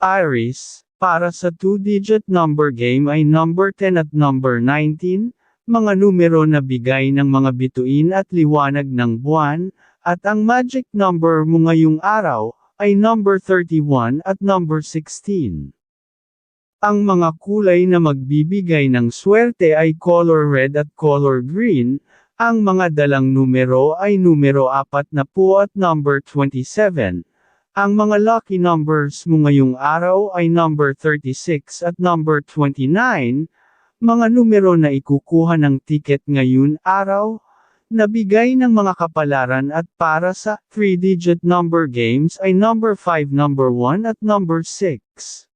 Iris, para sa two-digit number game ay number 10 at number 19, mga numero na bigay ng mga bituin at liwanag ng buwan, at ang magic number mo ngayong araw, ay number 31 at number 16. Ang mga kulay na magbibigay ng swerte ay color red at color green, ang mga dalang numero ay numero 4 na po at number 27. Ang mga lucky numbers mo ngayong araw ay number 36 at number 29, mga numero na ikukuha ng ticket ngayon araw, nabigay ng mga kapalaran at para sa 3-digit number games ay number 5, number 1 at number 6.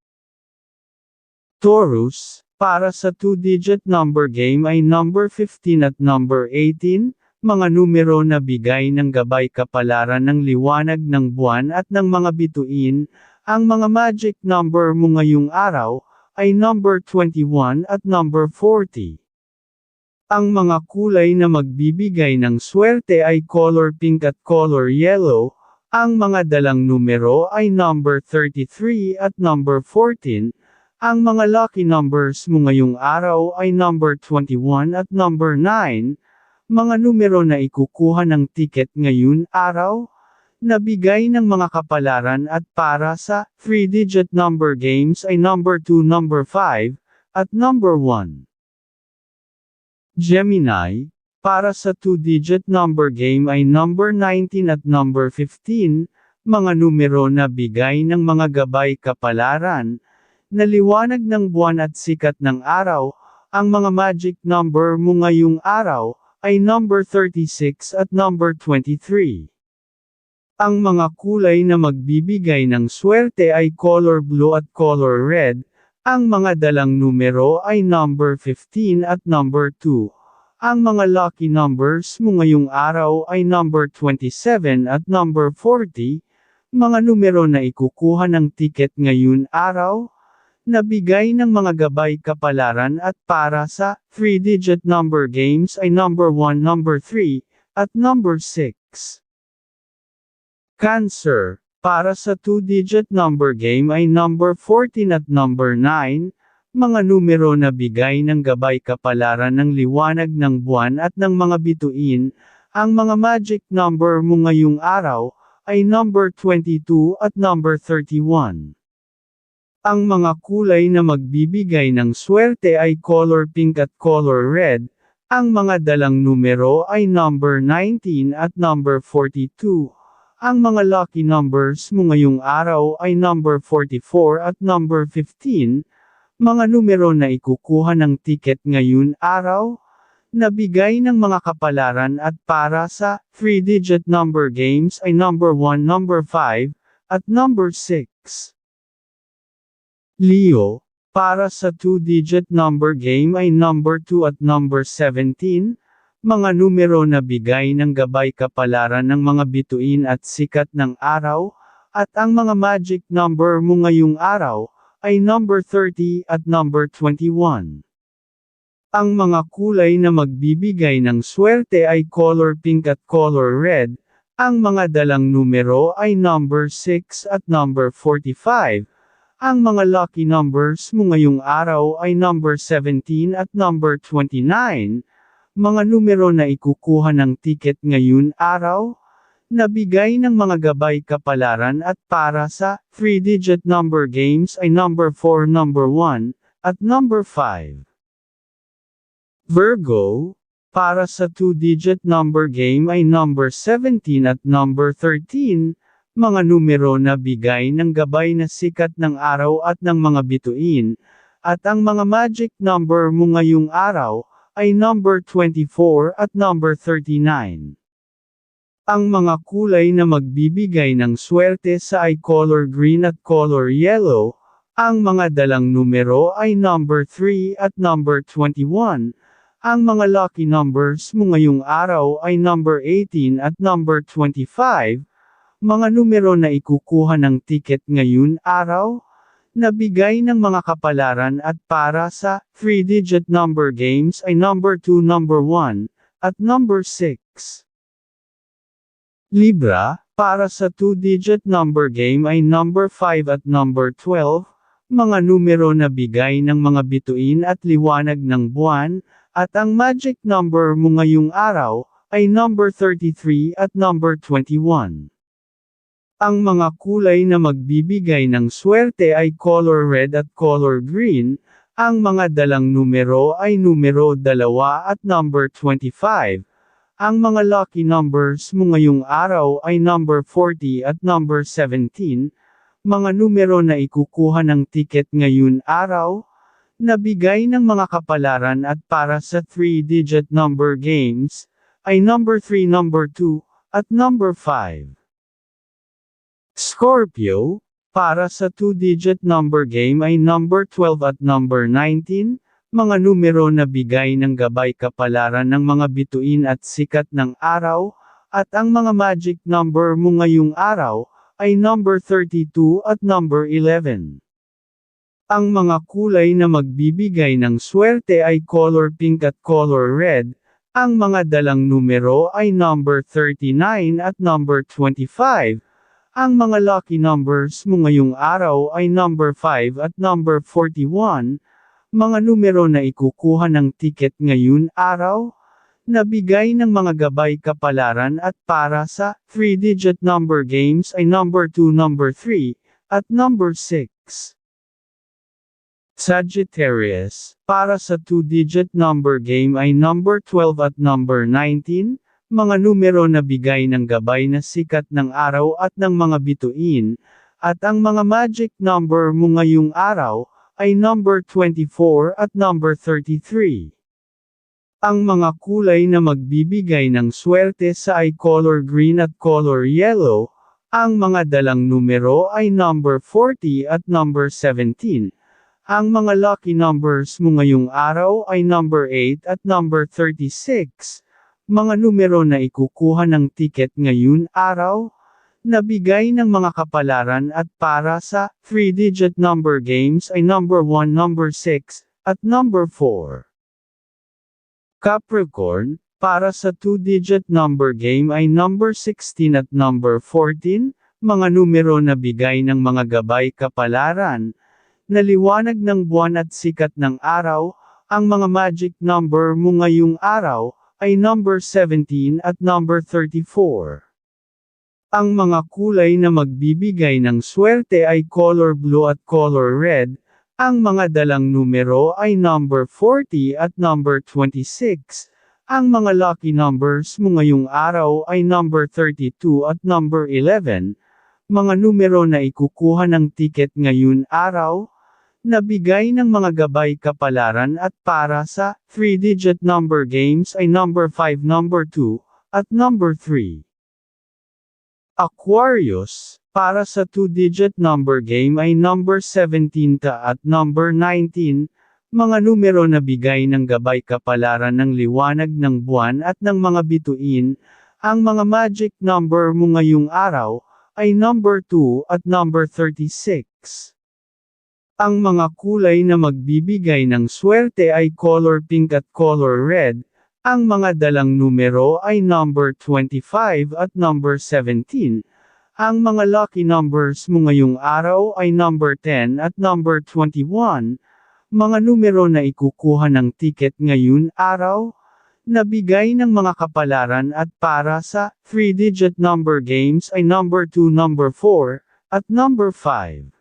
Taurus, para sa 2-digit number game ay number 15 at number 18, mga numero na bigay ng gabay kapalaran ng liwanag ng buwan at ng mga bituin, ang mga magic number mo ngayong araw, ay number 21 at number 40. Ang mga kulay na magbibigay ng swerte ay color pink at color yellow, ang mga dalang numero ay number 33 at number 14, ang mga lucky numbers mo ngayong araw ay number 21 at number 9, mga numero na ikukuha ng ticket ngayon araw, nabigay ng mga kapalaran at para sa 3-digit number games ay number 2, number 5, at number 1. Gemini, para sa 2-digit number game ay number 19 at number 15, mga numero na bigay ng mga gabay kapalaran, naliwanag ng buwan at sikat ng araw, ang mga magic number mo ngayong araw, ay number 36 at number 23. Ang mga kulay na magbibigay ng swerte ay color blue at color red, ang mga dalang numero ay number 15 at number 2. Ang mga lucky numbers mo ngayong araw ay number 27 at number 40, mga numero na ikukuha ng ticket ngayon araw, nabigay ng mga gabay kapalaran at para sa 3-digit number games ay number 1, number 3, at number 6. Cancer, para sa 2-digit number game ay number 14 at number 9, mga numero na bigay ng gabay kapalaran ng liwanag ng buwan at ng mga bituin, ang mga magic number mo ngayong araw, ay number 22 at number 31. Ang mga kulay na magbibigay ng swerte ay color pink at color red, ang mga dalang numero ay number 19 at number 42. Ang mga lucky numbers mo ngayong araw ay number 44 at number 15, mga numero na ikukuha ng ticket ngayon araw, nabigay ng mga kapalaran at para sa 3-digit number games ay number 1, number 5, at number 6. Leo, para sa 2-digit number game ay number 2 at number 17, mga numero na bigay ng gabay kapalaran ng mga bituin at sikat ng araw, at ang mga magic number mo ngayong araw, ay number 30 at number 21. Ang mga kulay na magbibigay ng swerte ay color pink at color red, ang mga dalang numero ay number 6 at number 45, ang mga lucky numbers mo ngayong araw ay number 17 at number 29, mga numero na ikukuha ng ticket ngayon araw, nabigay ng mga gabay kapalaran at para sa 3-digit number games ay number 4, number 1, at number 5. Virgo, para sa 2-digit number game ay number 17 at number 13, mga numero na bigay ng gabay na sikat ng araw at ng mga bituin, at ang mga magic number mo ngayong araw, ay number 24 at number 39. Ang mga kulay na magbibigay ng swerte sa ay color green at color yellow, ang mga dalang numero ay number 3 at number 21, ang mga lucky numbers mo ngayong araw ay number 18 at number 25, mga numero na ikukuha ng ticket ngayon araw, nabigay ng mga kapalaran at para sa 3-digit number games ay number 2, number 1, at number 6. Libra, Para sa 2-digit number game ay number 5 at number 12, mga numero na bigay ng mga bituin at liwanag ng buwan, at ang magic number mo ngayong araw, ay number 33 at number 21. Ang mga kulay na magbibigay ng swerte ay color red at color green, ang mga dalang numero ay numero 2 at number 25. Ang mga lucky numbers mo ngayong araw ay number 40 at number 17, mga numero na ikukuha ng ticket ngayon araw, nabigay ng mga kapalaran at para sa 3-digit number games, ay number 3 number 2, at number 5. Scorpio, para sa 2-digit number game ay number 12 at number 19, mga numero na bigay ng gabay kapalaran ng mga bituin at sikat ng araw, at ang mga magic number mo ngayong araw, ay number 32 at number 11. Ang mga kulay na magbibigay ng swerte ay color pink at color red, ang mga dalang numero ay number 39 at number 25, ang mga lucky numbers mo ngayong araw ay number 5 at number 41, mga numero na ikukuha ng ticket ngayon araw, nabigay ng mga gabay kapalaran at para sa 3-digit number games ay number 2 number 3, at number 6. Sagittarius, para sa 2-digit number game ay number 12 at number 19, mga numero na bigay ng gabay na sikat ng araw at ng mga bituin, at ang mga magic number mo ngayong araw, ay number 24 at number 33. Ang mga kulay na magbibigay ng swerte sa ay color green at color yellow, ang mga dalang numero ay number 40 at number 17. Ang mga lucky numbers mo ngayong araw ay number 8 at number 36. Mga numero na ikukuha ng ticket ngayon araw, nabigay ng mga kapalaran at para sa 3-digit number games ay number 1 number 6, at number 4. Capricorn, para sa 2-digit number game ay number 16 at number 14, mga numero na bigay ng mga gabay kapalaran, naliwanag ng buwan at sikat ng araw, ang mga magic number mo ngayong araw, ay number 17 at number 34. Ang mga kulay na magbibigay ng swerte ay color blue at color red, ang mga dalang numero ay number 40 at number 26. Ang mga lucky numbers mo ngayong araw ay number 32 at number 11. Mga numero na ikukuha ng ticket ngayon araw, Nabigay ng mga gabay kapalaran at para sa 3-digit number games ay number 5 number 2, at number 3. Aquarius, para sa 2-digit number game ay number 17 ta at number 19, mga numero na bigay ng gabay kapalaran ng liwanag ng buwan at ng mga bituin, ang mga magic number mo ngayong araw, ay number 2 at number 36. Ang mga kulay na magbibigay ng swerte ay color pink at color red, ang mga dalang numero ay number 25 at number 17. Ang mga lucky numbers mo ngayong araw ay number 10 at number 21. Mga numero na ikukuha ng ticket ngayon araw, nabigay ng mga kapalaran at para sa 3-digit number games ay number 2 number 4, at number 5.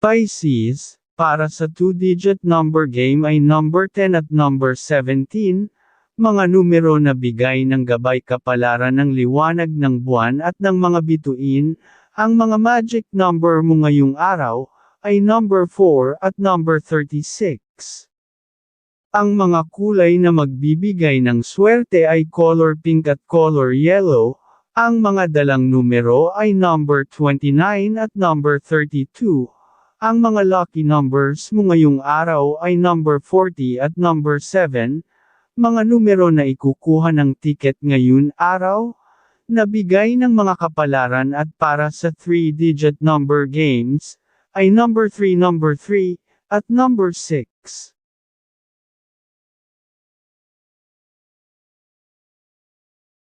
Pisces, para sa 2-digit number game ay number 10 at number 17, mga numero na bigay ng gabay kapalaran ng liwanag ng buwan at ng mga bituin, ang mga magic number mo ngayong araw, ay number 4 at number 36. Ang mga kulay na magbibigay ng swerte ay color pink at color yellow, ang mga dalang numero ay number 29 at number 32, ang mga lucky numbers mo ngayong araw ay number 40 at number 7, mga numero na ikukuha ng ticket ngayon araw, nabigay ng mga kapalaran at para sa 3-digit number games, ay number 3 number 3, at number 6.